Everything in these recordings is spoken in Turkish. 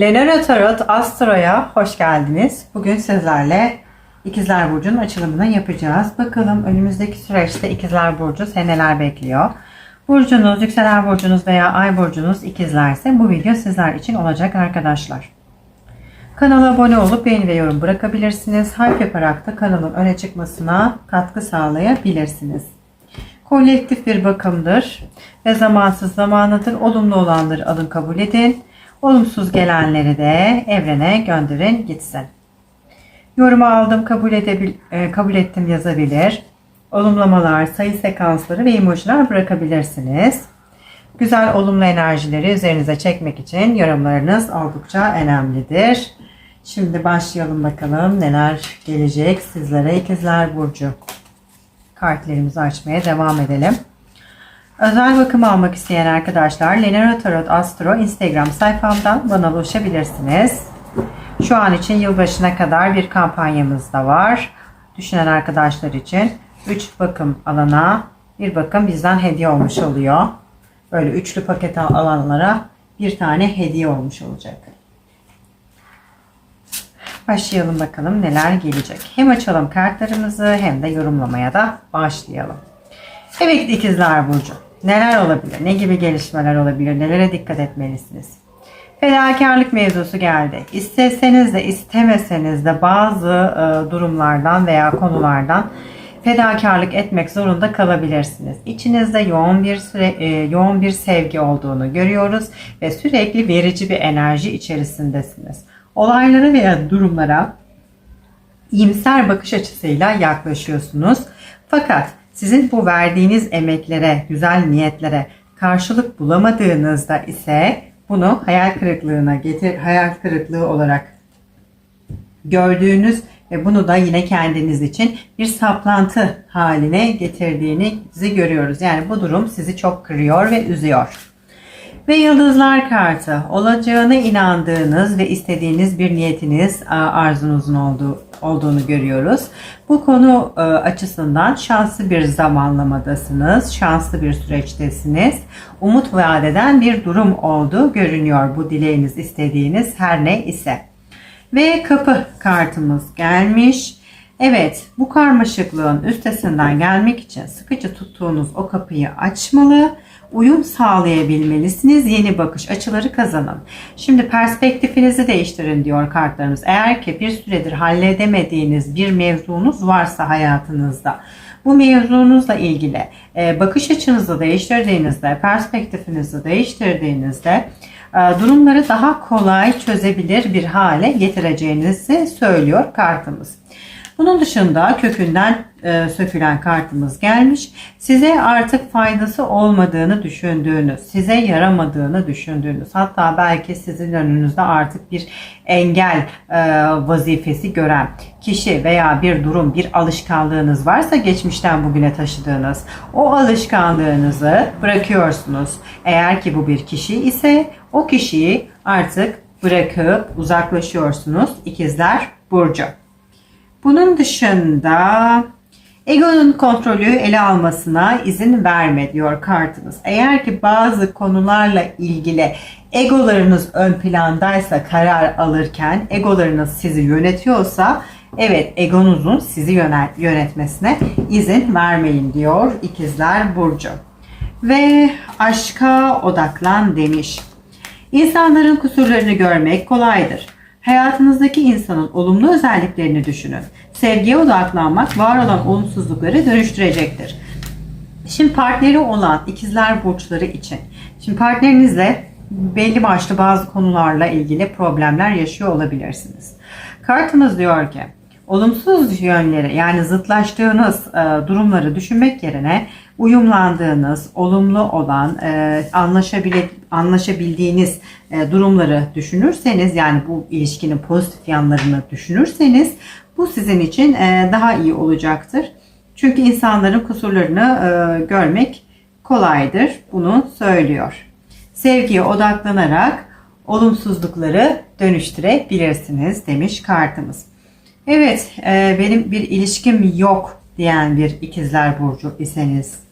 Lenora Tarot Astro'ya hoş geldiniz. Bugün sizlerle İkizler Burcu'nun açılımını yapacağız. Bakalım önümüzdeki süreçte İkizler Burcu seni neler bekliyor? Burcunuz, yükselen burcunuz veya ay burcunuz ikizlerse bu video sizler için olacak arkadaşlar. Kanala abone olup beğeni ve yorum bırakabilirsiniz. Hype yaparak da kanalın öne çıkmasına katkı sağlayabilirsiniz. Kolektif bir bakımdır ve zamansız zamanıdır. Olumlu olanları alın kabul edin. Olumsuz gelenleri de evrene gönderin gitsin. Yorumu aldım kabul, edebil e, kabul ettim yazabilir. Olumlamalar, sayı sekansları ve emojiler bırakabilirsiniz. Güzel olumlu enerjileri üzerinize çekmek için yorumlarınız oldukça önemlidir. Şimdi başlayalım bakalım neler gelecek sizlere ikizler burcu. Kartlarımızı açmaya devam edelim. Özel bakım almak isteyen arkadaşlar Lenora Tarot Astro Instagram sayfamdan bana ulaşabilirsiniz. Şu an için yılbaşına kadar bir kampanyamız da var. Düşünen arkadaşlar için 3 bakım alana bir bakım bizden hediye olmuş oluyor. Böyle üçlü paket alanlara bir tane hediye olmuş olacak. Başlayalım bakalım neler gelecek. Hem açalım kartlarımızı hem de yorumlamaya da başlayalım. Evet ikizler burcu. Neler olabilir? Ne gibi gelişmeler olabilir? Nelere dikkat etmelisiniz? Fedakarlık mevzusu geldi. İsteseniz de istemeseniz de bazı e, durumlardan veya konulardan fedakarlık etmek zorunda kalabilirsiniz. İçinizde yoğun bir süre, e, yoğun bir sevgi olduğunu görüyoruz ve sürekli verici bir enerji içerisindesiniz. Olaylara veya durumlara iyimser bakış açısıyla yaklaşıyorsunuz. Fakat sizin bu verdiğiniz emeklere, güzel niyetlere karşılık bulamadığınızda ise bunu hayal kırıklığına getir, hayal kırıklığı olarak gördüğünüz ve bunu da yine kendiniz için bir saplantı haline getirdiğinizi görüyoruz. Yani bu durum sizi çok kırıyor ve üzüyor. Ve yıldızlar kartı olacağına inandığınız ve istediğiniz bir niyetiniz arzunuzun olduğu, olduğunu görüyoruz. Bu konu açısından şanslı bir zamanlamadasınız, şanslı bir süreçtesiniz. Umut vadeden bir durum olduğu görünüyor bu dileğiniz istediğiniz her ne ise. Ve kapı kartımız gelmiş. Evet bu karmaşıklığın üstesinden gelmek için sıkıcı tuttuğunuz o kapıyı açmalı uyum sağlayabilmelisiniz. Yeni bakış açıları kazanın. Şimdi perspektifinizi değiştirin diyor kartlarımız. Eğer ki bir süredir halledemediğiniz bir mevzunuz varsa hayatınızda bu mevzunuzla ilgili e, bakış açınızı değiştirdiğinizde, perspektifinizi değiştirdiğinizde e, durumları daha kolay çözebilir bir hale getireceğinizi söylüyor kartımız. Bunun dışında kökünden e, sökülen kartımız gelmiş. Size artık faydası olmadığını düşündüğünüz, size yaramadığını düşündüğünüz, hatta belki sizin önünüzde artık bir engel e, vazifesi gören kişi veya bir durum, bir alışkanlığınız varsa geçmişten bugüne taşıdığınız o alışkanlığınızı bırakıyorsunuz. Eğer ki bu bir kişi ise o kişiyi artık bırakıp uzaklaşıyorsunuz. İkizler Burcu. Bunun dışında egonun kontrolü ele almasına izin verme diyor kartımız. Eğer ki bazı konularla ilgili egolarınız ön plandaysa karar alırken egolarınız sizi yönetiyorsa evet egonuzun sizi yönetmesine izin vermeyin diyor ikizler burcu. Ve aşka odaklan demiş. İnsanların kusurlarını görmek kolaydır. Hayatınızdaki insanın olumlu özelliklerini düşünün. Sevgiye odaklanmak var olan olumsuzlukları dönüştürecektir. Şimdi partneri olan ikizler burçları için. Şimdi partnerinizle belli başlı bazı konularla ilgili problemler yaşıyor olabilirsiniz. Kartımız diyor ki olumsuz yönleri yani zıtlaştığınız e, durumları düşünmek yerine uyumlandığınız, olumlu olan, e, anlaşabil anlaşabildiğiniz e, durumları düşünürseniz yani bu ilişkinin pozitif yanlarını düşünürseniz bu sizin için e, daha iyi olacaktır. Çünkü insanların kusurlarını e, görmek kolaydır. Bunu söylüyor. Sevgiye odaklanarak olumsuzlukları dönüştürebilirsiniz demiş kartımız. Evet, e, benim bir ilişkim yok diyen bir ikizler burcu iseniz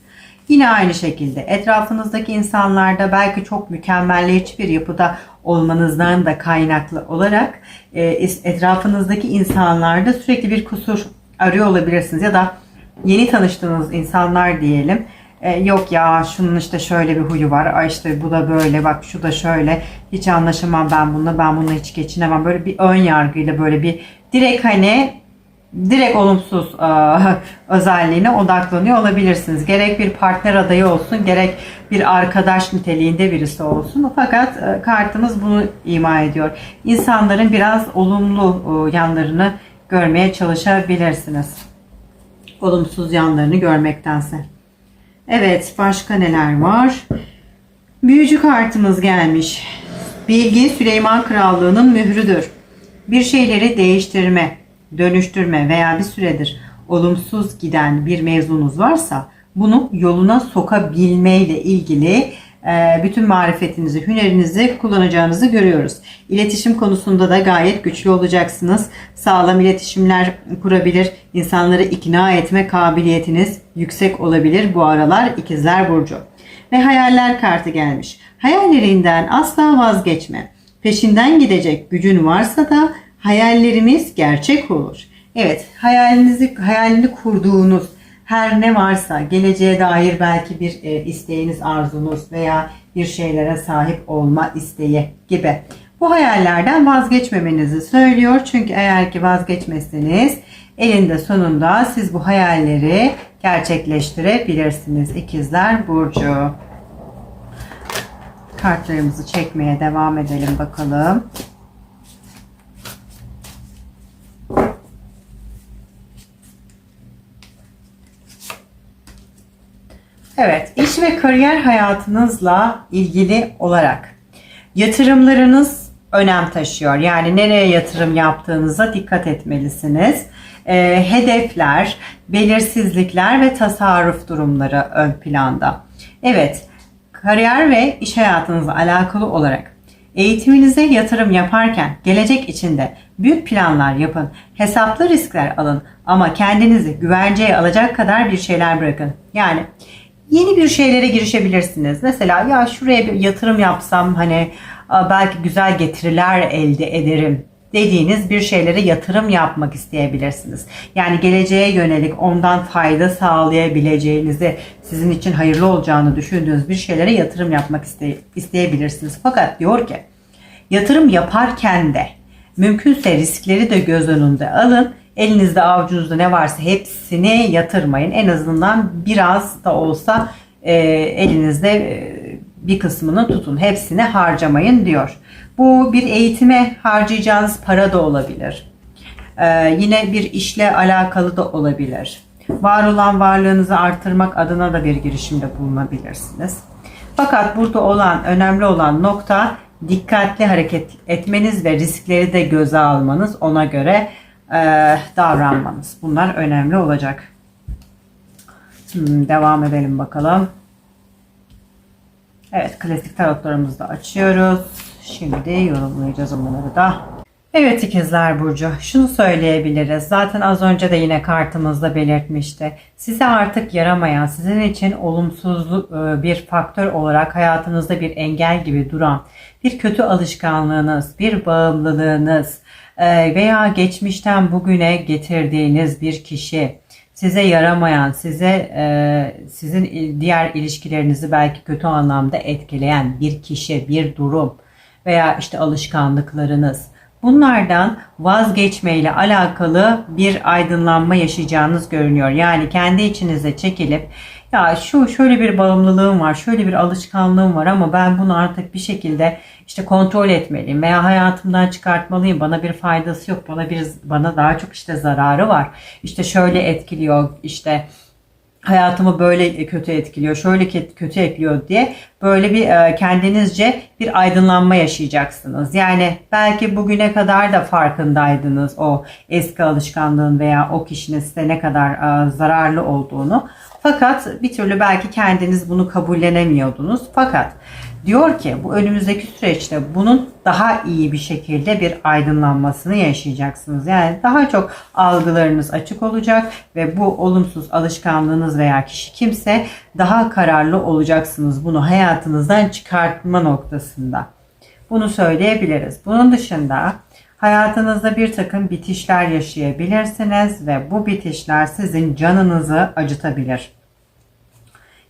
Yine aynı şekilde etrafınızdaki insanlarda belki çok mükemmelliyetçi bir yapıda olmanızdan da kaynaklı olarak e, etrafınızdaki insanlarda sürekli bir kusur arıyor olabilirsiniz ya da yeni tanıştığınız insanlar diyelim e, yok ya şunun işte şöyle bir huyu var. Ay işte bu da böyle bak şu da şöyle. Hiç anlaşamam ben bununla. Ben bununla hiç geçinemem. Böyle bir ön yargıyla böyle bir direkt hani direkt olumsuz e, özelliğine odaklanıyor olabilirsiniz. Gerek bir partner adayı olsun, gerek bir arkadaş niteliğinde birisi olsun. Fakat e, kartımız bunu ima ediyor. İnsanların biraz olumlu e, yanlarını görmeye çalışabilirsiniz. Olumsuz yanlarını görmektense. Evet, başka neler var? Büyücü kartımız gelmiş. Bilgi Süleyman Krallığı'nın mührüdür. Bir şeyleri değiştirme, dönüştürme veya bir süredir olumsuz giden bir mevzunuz varsa bunu yoluna sokabilme ile ilgili e, bütün marifetinizi, hünerinizi kullanacağınızı görüyoruz. İletişim konusunda da gayet güçlü olacaksınız. Sağlam iletişimler kurabilir, insanları ikna etme kabiliyetiniz yüksek olabilir bu aralar ikizler burcu. Ve hayaller kartı gelmiş. Hayallerinden asla vazgeçme. Peşinden gidecek gücün varsa da hayallerimiz gerçek olur. Evet, hayalinizi hayalini kurduğunuz her ne varsa geleceğe dair belki bir e, isteğiniz, arzunuz veya bir şeylere sahip olma isteği gibi. Bu hayallerden vazgeçmemenizi söylüyor. Çünkü eğer ki vazgeçmezseniz elinde sonunda siz bu hayalleri gerçekleştirebilirsiniz. İkizler Burcu. Kartlarımızı çekmeye devam edelim bakalım. Evet, iş ve kariyer hayatınızla ilgili olarak yatırımlarınız önem taşıyor. Yani nereye yatırım yaptığınıza dikkat etmelisiniz. E, hedefler, belirsizlikler ve tasarruf durumları ön planda. Evet, kariyer ve iş hayatınızla alakalı olarak eğitiminize yatırım yaparken gelecek içinde büyük planlar yapın, hesaplı riskler alın ama kendinizi güvenceye alacak kadar bir şeyler bırakın. Yani yeni bir şeylere girişebilirsiniz. Mesela ya şuraya bir yatırım yapsam hani belki güzel getiriler elde ederim dediğiniz bir şeylere yatırım yapmak isteyebilirsiniz. Yani geleceğe yönelik ondan fayda sağlayabileceğinizi, sizin için hayırlı olacağını düşündüğünüz bir şeylere yatırım yapmak iste isteyebilirsiniz. Fakat diyor ki yatırım yaparken de mümkünse riskleri de göz önünde alın Elinizde avucunuzda ne varsa hepsini yatırmayın. En azından biraz da olsa e, elinizde e, bir kısmını tutun. Hepsini harcamayın diyor. Bu bir eğitime harcayacağınız para da olabilir. Ee, yine bir işle alakalı da olabilir. Var olan varlığınızı artırmak adına da bir girişimde bulunabilirsiniz. Fakat burada olan önemli olan nokta dikkatli hareket etmeniz ve riskleri de göze almanız ona göre e, davranmanız. Bunlar önemli olacak. Hmm, devam edelim bakalım. Evet klasik tarotlarımızı da açıyoruz. Şimdi yorumlayacağız onları da. Evet ikizler Burcu şunu söyleyebiliriz. Zaten az önce de yine kartımızda belirtmişti. Size artık yaramayan, sizin için olumsuz e, bir faktör olarak hayatınızda bir engel gibi duran bir kötü alışkanlığınız, bir bağımlılığınız, ee, veya geçmişten bugüne getirdiğiniz bir kişi size yaramayan, size e, sizin diğer ilişkilerinizi belki kötü anlamda etkileyen bir kişi, bir durum veya işte alışkanlıklarınız Bunlardan vazgeçmeyle alakalı bir aydınlanma yaşayacağınız görünüyor. Yani kendi içinize çekilip ya şu şöyle bir bağımlılığım var, şöyle bir alışkanlığım var ama ben bunu artık bir şekilde işte kontrol etmeliyim veya hayatımdan çıkartmalıyım. Bana bir faydası yok. Bana bir bana daha çok işte zararı var. İşte şöyle etkiliyor. işte hayatımı böyle kötü etkiliyor, şöyle kötü ekliyor diye böyle bir e, kendinizce bir aydınlanma yaşayacaksınız. Yani belki bugüne kadar da farkındaydınız o eski alışkanlığın veya o kişinin size ne kadar e, zararlı olduğunu. Fakat bir türlü belki kendiniz bunu kabullenemiyordunuz. Fakat Diyor ki bu önümüzdeki süreçte bunun daha iyi bir şekilde bir aydınlanmasını yaşayacaksınız. Yani daha çok algılarınız açık olacak ve bu olumsuz alışkanlığınız veya kişi kimse daha kararlı olacaksınız bunu hayatınızdan çıkartma noktasında. Bunu söyleyebiliriz. Bunun dışında hayatınızda bir takım bitişler yaşayabilirsiniz ve bu bitişler sizin canınızı acıtabilir.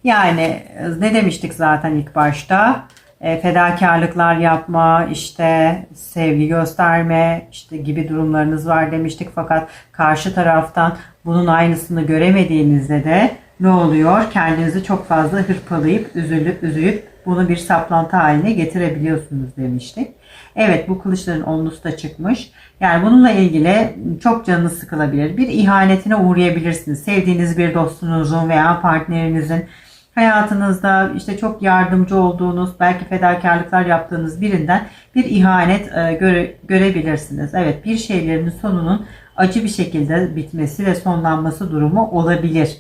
Yani e, ne demiştik zaten ilk başta? E, fedakarlıklar yapma, işte sevgi gösterme, işte gibi durumlarınız var demiştik. Fakat karşı taraftan bunun aynısını göremediğinizde de ne oluyor? Kendinizi çok fazla hırpalayıp, üzülüp, üzüyüp bunu bir saplantı haline getirebiliyorsunuz demiştik. Evet bu kılıçların onlusu da çıkmış. Yani bununla ilgili çok canınız sıkılabilir. Bir ihanetine uğrayabilirsiniz. Sevdiğiniz bir dostunuzun veya partnerinizin hayatınızda işte çok yardımcı olduğunuz, belki fedakarlıklar yaptığınız birinden bir ihanet e, göre, görebilirsiniz. Evet bir şeylerin sonunun acı bir şekilde bitmesi ve sonlanması durumu olabilir.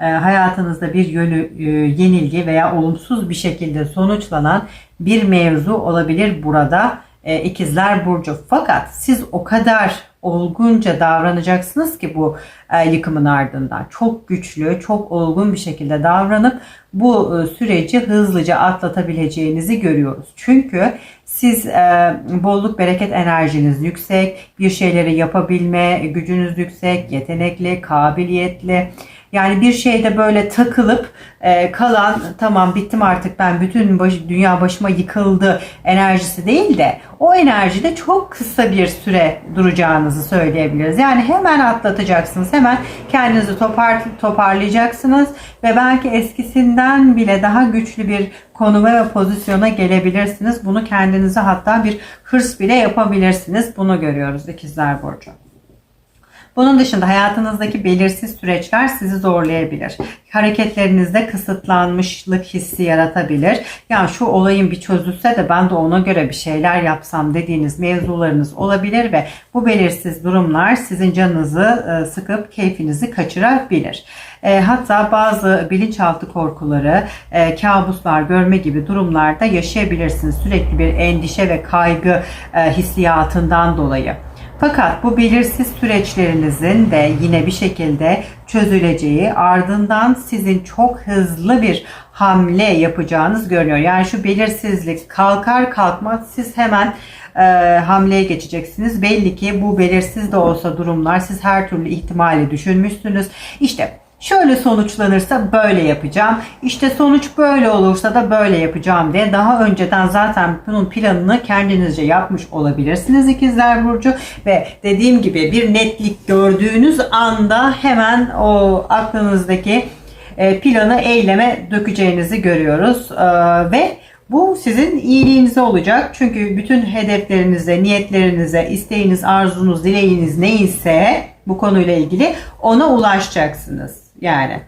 E, hayatınızda bir yönü e, yenilgi veya olumsuz bir şekilde sonuçlanan bir mevzu olabilir burada e, ikizler burcu. Fakat siz o kadar olgunca davranacaksınız ki bu e, yıkımın ardından. Çok güçlü, çok olgun bir şekilde davranıp bu e, süreci hızlıca atlatabileceğinizi görüyoruz. Çünkü siz e, bolluk bereket enerjiniz yüksek, bir şeyleri yapabilme gücünüz yüksek, yetenekli, kabiliyetli. Yani bir şeyde böyle takılıp e, kalan tamam bittim artık ben bütün baş, dünya başıma yıkıldı enerjisi değil de o enerjide çok kısa bir süre duracağınızı söyleyebiliriz. Yani hemen atlatacaksınız. Hemen kendinizi topar, toparlayacaksınız ve belki eskisinden bile daha güçlü bir konuma ve pozisyona gelebilirsiniz. Bunu kendinize hatta bir hırs bile yapabilirsiniz. Bunu görüyoruz ikizler burcu. Bunun dışında hayatınızdaki belirsiz süreçler sizi zorlayabilir. Hareketlerinizde kısıtlanmışlık hissi yaratabilir. Yani şu olayın bir çözülse de ben de ona göre bir şeyler yapsam dediğiniz mevzularınız olabilir ve bu belirsiz durumlar sizin canınızı e, sıkıp keyfinizi kaçırabilir. E, hatta bazı bilinçaltı korkuları, e, kabuslar görme gibi durumlarda yaşayabilirsiniz. Sürekli bir endişe ve kaygı hissiyatından dolayı. Fakat bu belirsiz süreçlerinizin de yine bir şekilde çözüleceği ardından sizin çok hızlı bir hamle yapacağınız görünüyor. Yani şu belirsizlik kalkar kalkmaz siz hemen e, hamleye geçeceksiniz. Belli ki bu belirsiz de olsa durumlar siz her türlü ihtimali düşünmüşsünüz. İşte Şöyle sonuçlanırsa böyle yapacağım. İşte sonuç böyle olursa da böyle yapacağım diye daha önceden zaten bunun planını kendinizce yapmış olabilirsiniz ikizler burcu ve dediğim gibi bir netlik gördüğünüz anda hemen o aklınızdaki e, planı eyleme dökeceğinizi görüyoruz e, ve bu sizin iyiliğinize olacak. Çünkü bütün hedeflerinize, niyetlerinize, isteğiniz, arzunuz, dileğiniz neyse bu konuyla ilgili ona ulaşacaksınız. Yani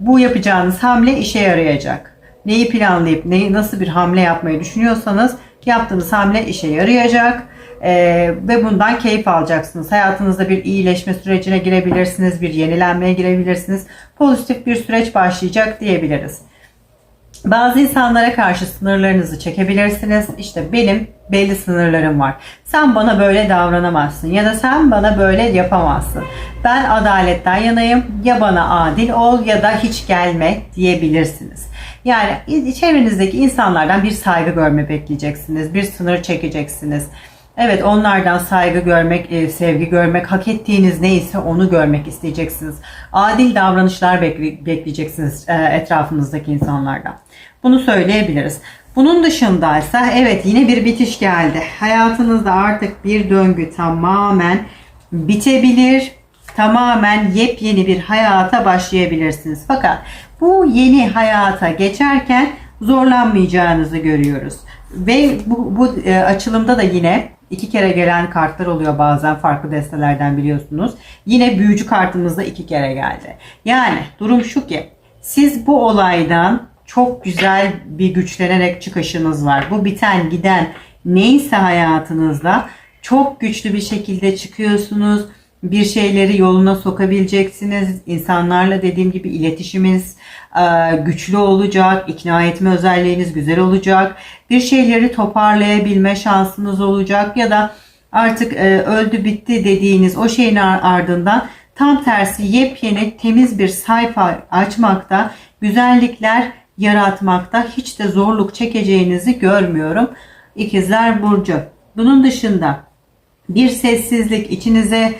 bu yapacağınız hamle işe yarayacak. Neyi planlayıp neyi nasıl bir hamle yapmayı düşünüyorsanız yaptığınız hamle işe yarayacak. Ee, ve bundan keyif alacaksınız. Hayatınızda bir iyileşme sürecine girebilirsiniz, bir yenilenmeye girebilirsiniz. Pozitif bir süreç başlayacak diyebiliriz. Bazı insanlara karşı sınırlarınızı çekebilirsiniz. İşte benim belli sınırlarım var. Sen bana böyle davranamazsın ya da sen bana böyle yapamazsın. Ben adaletten yanayım. Ya bana adil ol ya da hiç gelme diyebilirsiniz. Yani çevrenizdeki insanlardan bir saygı görme bekleyeceksiniz. Bir sınır çekeceksiniz. Evet onlardan saygı görmek, e, sevgi görmek, hak ettiğiniz neyse onu görmek isteyeceksiniz. Adil davranışlar bekleyeceksiniz e, etrafınızdaki insanlardan. Bunu söyleyebiliriz. Bunun dışında ise evet yine bir bitiş geldi. Hayatınızda artık bir döngü tamamen bitebilir. Tamamen yepyeni bir hayata başlayabilirsiniz. Fakat bu yeni hayata geçerken zorlanmayacağınızı görüyoruz. Ve bu, bu e, açılımda da yine iki kere gelen kartlar oluyor bazen farklı destelerden biliyorsunuz. Yine büyücü kartımızda iki kere geldi. Yani durum şu ki siz bu olaydan çok güzel bir güçlenerek çıkışınız var. Bu biten giden neyse hayatınızda çok güçlü bir şekilde çıkıyorsunuz bir şeyleri yoluna sokabileceksiniz. İnsanlarla dediğim gibi iletişiminiz e, güçlü olacak. ikna etme özelliğiniz güzel olacak. Bir şeyleri toparlayabilme şansınız olacak ya da artık e, öldü bitti dediğiniz o şeyin ar- ardından tam tersi yepyeni temiz bir sayfa açmakta, güzellikler yaratmakta hiç de zorluk çekeceğinizi görmüyorum. İkizler Burcu. Bunun dışında bir sessizlik içinize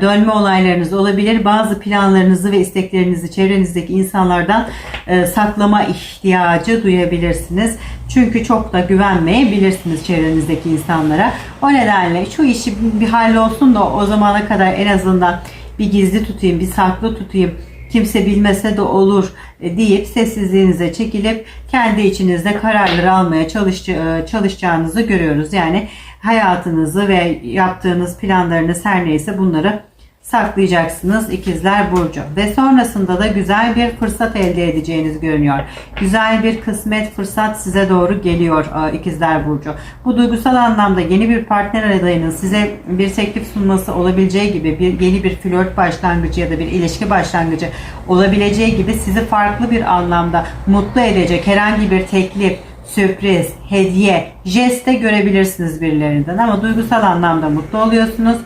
dönme olaylarınız olabilir. Bazı planlarınızı ve isteklerinizi çevrenizdeki insanlardan e, saklama ihtiyacı duyabilirsiniz. Çünkü çok da güvenmeyebilirsiniz çevrenizdeki insanlara. O nedenle şu işi bir hallolsun da o zamana kadar en azından bir gizli tutayım, bir saklı tutayım kimse bilmese de olur e, deyip sessizliğinize çekilip kendi içinizde kararları almaya çalış, e, çalışacağınızı görüyoruz. Yani hayatınızı ve yaptığınız planlarınız her neyse bunları saklayacaksınız ikizler burcu ve sonrasında da güzel bir fırsat elde edeceğiniz görünüyor. Güzel bir kısmet fırsat size doğru geliyor e, ikizler burcu. Bu duygusal anlamda yeni bir partner adayının size bir teklif sunması olabileceği gibi bir yeni bir flört başlangıcı ya da bir ilişki başlangıcı olabileceği gibi sizi farklı bir anlamda mutlu edecek herhangi bir teklif, sürpriz, hediye, jeste görebilirsiniz birilerinden ama duygusal anlamda mutlu oluyorsunuz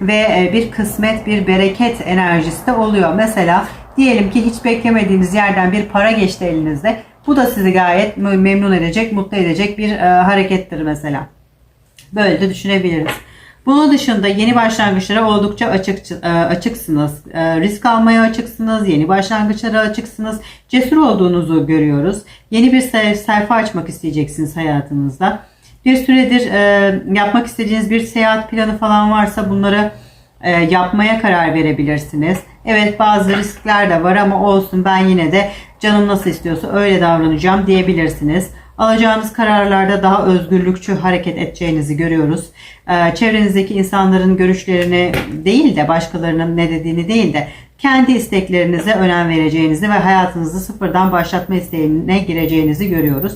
ve e, bir kısmet, bir bereket enerjisi de oluyor. Mesela diyelim ki hiç beklemediğiniz yerden bir para geçti elinizde. Bu da sizi gayet memnun edecek, mutlu edecek bir e, harekettir mesela. Böyle de düşünebiliriz. Bunun dışında yeni başlangıçlara oldukça açık, e, açıksınız. E, risk almaya açıksınız. Yeni başlangıçlara açıksınız. Cesur olduğunuzu görüyoruz. Yeni bir sayfa açmak isteyeceksiniz hayatınızda. Bir süredir e, yapmak istediğiniz bir seyahat planı falan varsa bunları yapmaya karar verebilirsiniz. Evet bazı riskler de var ama olsun ben yine de canım nasıl istiyorsa öyle davranacağım diyebilirsiniz. Alacağınız kararlarda daha özgürlükçü hareket edeceğinizi görüyoruz. Ee, çevrenizdeki insanların görüşlerini değil de başkalarının ne dediğini değil de kendi isteklerinize önem vereceğinizi ve hayatınızı sıfırdan başlatma isteğine gireceğinizi görüyoruz.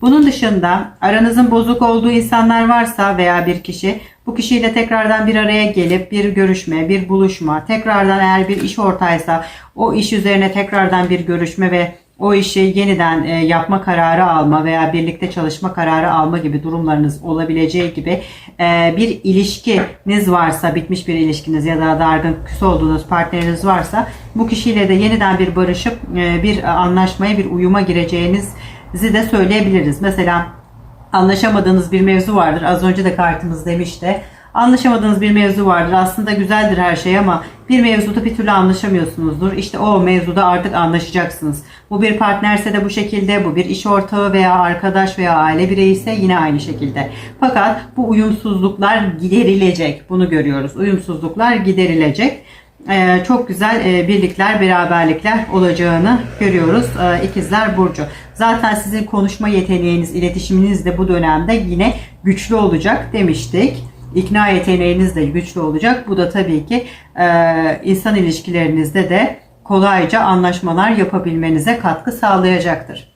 Bunun dışında aranızın bozuk olduğu insanlar varsa veya bir kişi bu kişiyle tekrardan bir araya gelip bir görüşme, bir buluşma, tekrardan eğer bir iş ortağıysa o iş üzerine tekrardan bir görüşme ve o işi yeniden e, yapma kararı alma veya birlikte çalışma kararı alma gibi durumlarınız olabileceği gibi e, bir ilişkiniz varsa, bitmiş bir ilişkiniz ya da dargın küs olduğunuz partneriniz varsa bu kişiyle de yeniden bir barışıp e, bir anlaşmaya, bir uyuma gireceğinizi de söyleyebiliriz. Mesela anlaşamadığınız bir mevzu vardır. Az önce de kartımız demişti. Anlaşamadığınız bir mevzu vardır. Aslında güzeldir her şey ama bir mevzuda bir türlü anlaşamıyorsunuzdur. İşte o mevzuda artık anlaşacaksınız. Bu bir partnerse de bu şekilde, bu bir iş ortağı veya arkadaş veya aile bireyi ise yine aynı şekilde. Fakat bu uyumsuzluklar giderilecek. Bunu görüyoruz. Uyumsuzluklar giderilecek. Ee, çok güzel e, birlikler, beraberlikler olacağını görüyoruz. Ee, İkizler Burcu. Zaten sizin konuşma yeteneğiniz, iletişiminiz de bu dönemde yine güçlü olacak demiştik. İkna yeteneğiniz de güçlü olacak. Bu da tabii ki e, insan ilişkilerinizde de kolayca anlaşmalar yapabilmenize katkı sağlayacaktır.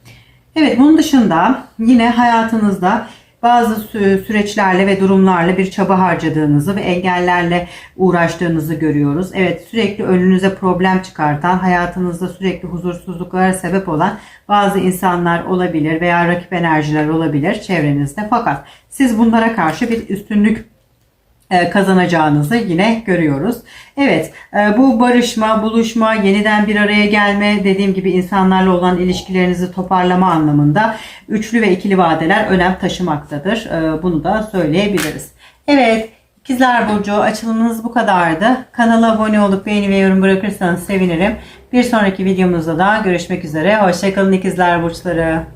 Evet bunun dışında yine hayatınızda bazı süreçlerle ve durumlarla bir çaba harcadığınızı ve engellerle uğraştığınızı görüyoruz. Evet sürekli önünüze problem çıkartan, hayatınızda sürekli huzursuzluklara sebep olan bazı insanlar olabilir veya rakip enerjiler olabilir çevrenizde. Fakat siz bunlara karşı bir üstünlük kazanacağınızı yine görüyoruz. Evet e, bu barışma, buluşma, yeniden bir araya gelme dediğim gibi insanlarla olan ilişkilerinizi toparlama anlamında üçlü ve ikili vadeler önem taşımaktadır. E, bunu da söyleyebiliriz. Evet İkizler Burcu açılımınız bu kadardı. Kanala abone olup beğeni ve yorum bırakırsanız sevinirim. Bir sonraki videomuzda da görüşmek üzere. Hoşçakalın İkizler Burçları.